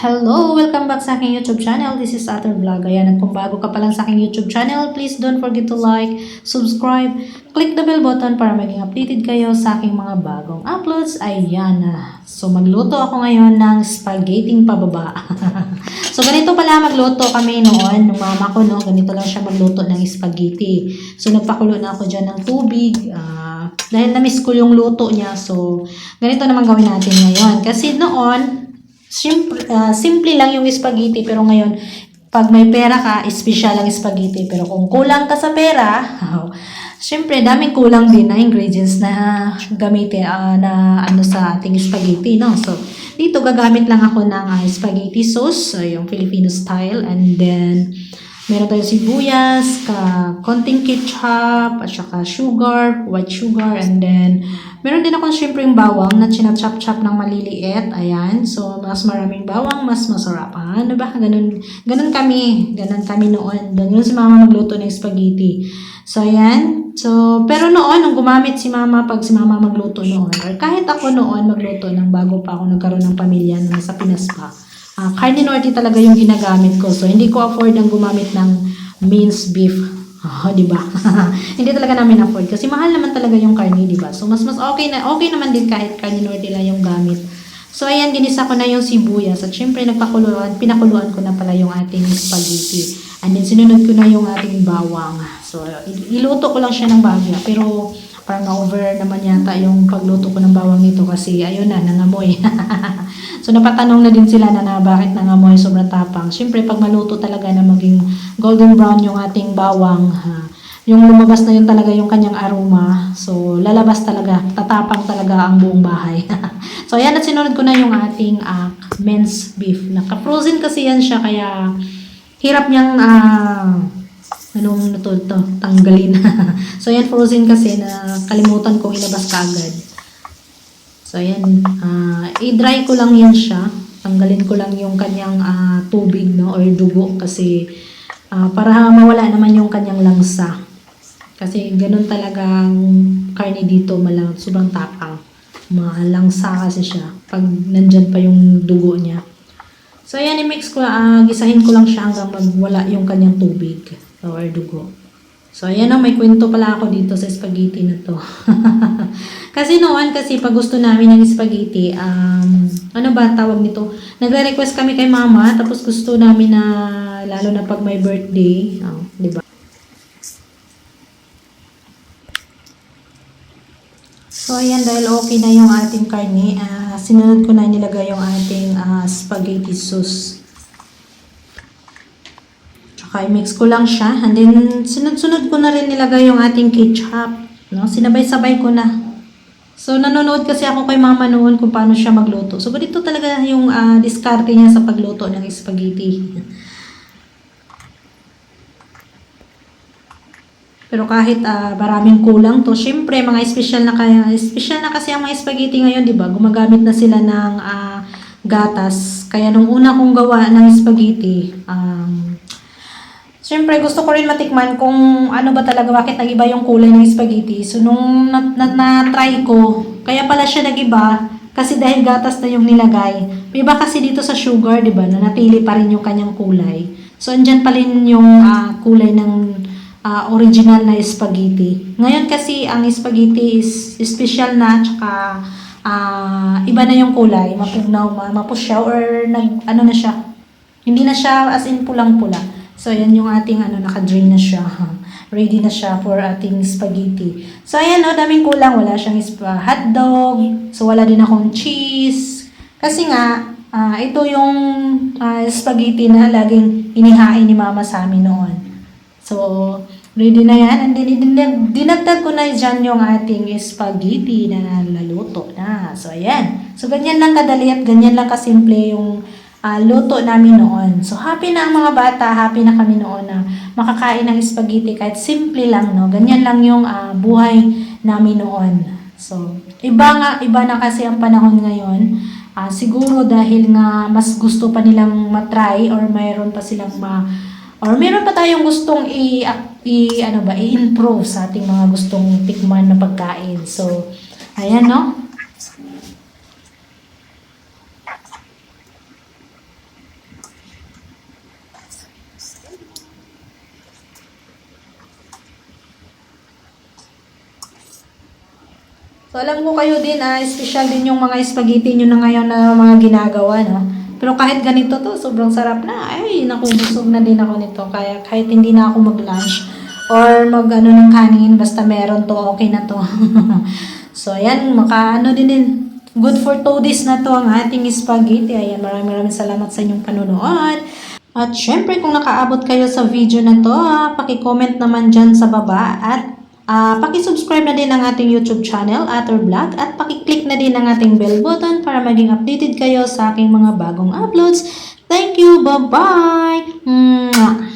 Hello! Welcome back sa aking YouTube channel. This is Ater Vlog. Ayan, at kung bago ka pa lang sa aking YouTube channel, please don't forget to like, subscribe, click the bell button para maging updated kayo sa aking mga bagong uploads. Ayan na. So, magluto ako ngayon ng spaghetti pababa. so, ganito pala magluto kami noon, nung mama ko, no? Ganito lang siya magluto ng spaghetti. So, nagpakulo na ako dyan ng tubig. ah, dahil na-miss ko yung luto niya. So, ganito naman gawin natin ngayon. Kasi noon, Simple, ah, simple lang yung spaghetti pero ngayon pag may pera ka, special ang spaghetti. Pero kung kulang ka sa pera, syempre daming kulang din na ingredients na gamitin ah, na ano sa ating spaghetti, no? So, dito gagamit lang ako ng ah, spaghetti sauce, so, yung Filipino style and then meron tayong sibuyas, ka, konting ketchup, at saka sugar, white sugar, and then meron din akong syempre yung bawang na chinachop-chop ng maliliit. Ayan. So, mas maraming bawang, mas masarap. Ah, ano ba? Ganun, ganun kami. Ganun kami noon. Yun si mama magluto ng spaghetti. So, ayan. So, pero noon, nung gumamit si mama, pag si mama magluto noon, or kahit ako noon magluto ng bago pa ako nagkaroon ng pamilya na nasa Pinas pa, Carne norte talaga yung ginagamit ko. So, hindi ko afford ang gumamit ng minced beef. Oh, di ba? hindi talaga namin afford kasi mahal naman talaga yung karne, di ba? So, mas mas okay na okay naman din kahit carne norte lang yung gamit. So, ayan, ginisa ko na yung sibuyas. At syempre, nagpakuluan, pinakuluan ko na pala yung ating spaghetti. And then, sinunod ko na yung ating bawang. So, il- iluto ko lang siya ng bagya. Pero, parang na-over naman yata yung pagluto ko ng bawang nito kasi ayun na, nangamoy. so, napatanong na din sila na, na bakit nangamoy sobrang tapang. Siyempre, pag maluto talaga na maging golden brown yung ating bawang, ha, yung lumabas na yun talaga yung kanyang aroma. So, lalabas talaga, tatapang talaga ang buong bahay. so, ayan at sinunod ko na yung ating uh, minced beef. Naka-frozen kasi yan siya, kaya hirap niyang ah, anong to, to, tanggalin. so, ayan, frozen kasi na kalimutan kong ilabas kaagad. So, ayan, ah, i-dry ko lang yan siya. Tanggalin ko lang yung kanyang ah, tubig, no, or dugo kasi ah, para mawala naman yung kanyang langsa. Kasi ganun talagang karne dito, malang sobrang tapang. Malangsa kasi siya pag nandyan pa yung dugo niya. So, ayan, i-mix ko, ah, gisahin ko lang siya hanggang magwala yung kanyang tubig or dugo. So, ayan na, may kwento pala ako dito sa spaghetti na to. kasi noon, kasi pag gusto namin ng spaghetti, um, ano ba tawag nito? Nagre-request kami kay mama, tapos gusto namin na, lalo na pag may birthday, oh, di ba? So, ayan, dahil okay na yung ating karne, ah, sinunod ko na nilagay yung ating ah, spaghetti sauce. Tsaka i-mix ko lang siya. And then, sunod-sunod ko na rin nilagay yung ating ketchup. No? Sinabay-sabay ko na. So, nanonood kasi ako kay mama noon kung paano siya magluto. So, ganito talaga yung ah, diskarte niya sa pagluto ng spaghetti. Pero kahit ah, maraming kulang to, syempre mga special na kaya, special na kasi ang mga spaghetti ngayon, 'di ba? Gumagamit na sila ng ah, gatas. Kaya nung una kong gawa ng spaghetti, um, syempre gusto ko rin matikman kung ano ba talaga bakit nag-iba yung kulay ng spaghetti. So nung na- na- na-try ko, kaya pala siya nag-iba kasi dahil gatas na yung nilagay. Iba kasi dito sa sugar, 'di ba? Na natili pa rin yung kanyang kulay. So andyan pa rin yung ah, kulay ng ah, original na spaghetti. Ngayon kasi ang spaghetti is special na tsaka ah, iba na yung kulay, mapugnaw, ma- mapusyaw or nag ano na siya. Hindi na siya as in pulang-pula. So yan yung ating ano naka-drain na siya. Ready na siya for ating spaghetti. So ayan oh, daming kulang, wala siyang spa- hotdog. So wala din akong cheese. Kasi nga ah, ito yung ah, spaghetti na laging inihain ni mama sa amin noon. So, ready na yan. And then, dinag- dinagdag ko na dyan yung ating spaghetti na naluto na. So, ayan. So, ganyan lang kadali at ganyan lang kasimple yung ah, luto namin noon. So, happy na ang mga bata. Happy na kami noon na makakain ng spaghetti kahit simple lang, no? Ganyan lang yung ah, buhay namin noon. So, iba nga, iba na kasi ang panahon ngayon. Ah, siguro dahil nga mas gusto pa nilang matry or mayroon pa silang ma or meron pa tayong gustong i, i ano ba, i-improve sa ating mga gustong tikman na pagkain. So, ayan no. So alam ko kayo din, ah, special din yung mga spaghetti nyo na ngayon na mga ginagawa, no? Pero kahit ganito to, sobrang sarap na. Ay, naku, busog na din ako nito. Kaya kahit hindi na ako mag-lunch or mag ano ng kanin, basta meron to, okay na to. so ayan, maka ano din din. Good for two days na to ang ating spaghetti. Ayan, maraming maraming salamat sa inyong panunood. At syempre, kung nakaabot kayo sa video na to, ah, paki-comment naman dyan sa baba at Ah, paki-subscribe na din ang ating YouTube channel, Atter Vlog, at paki-click na din ang ating bell button para maging updated kayo sa aking mga bagong uploads. Thank you! Bye-bye!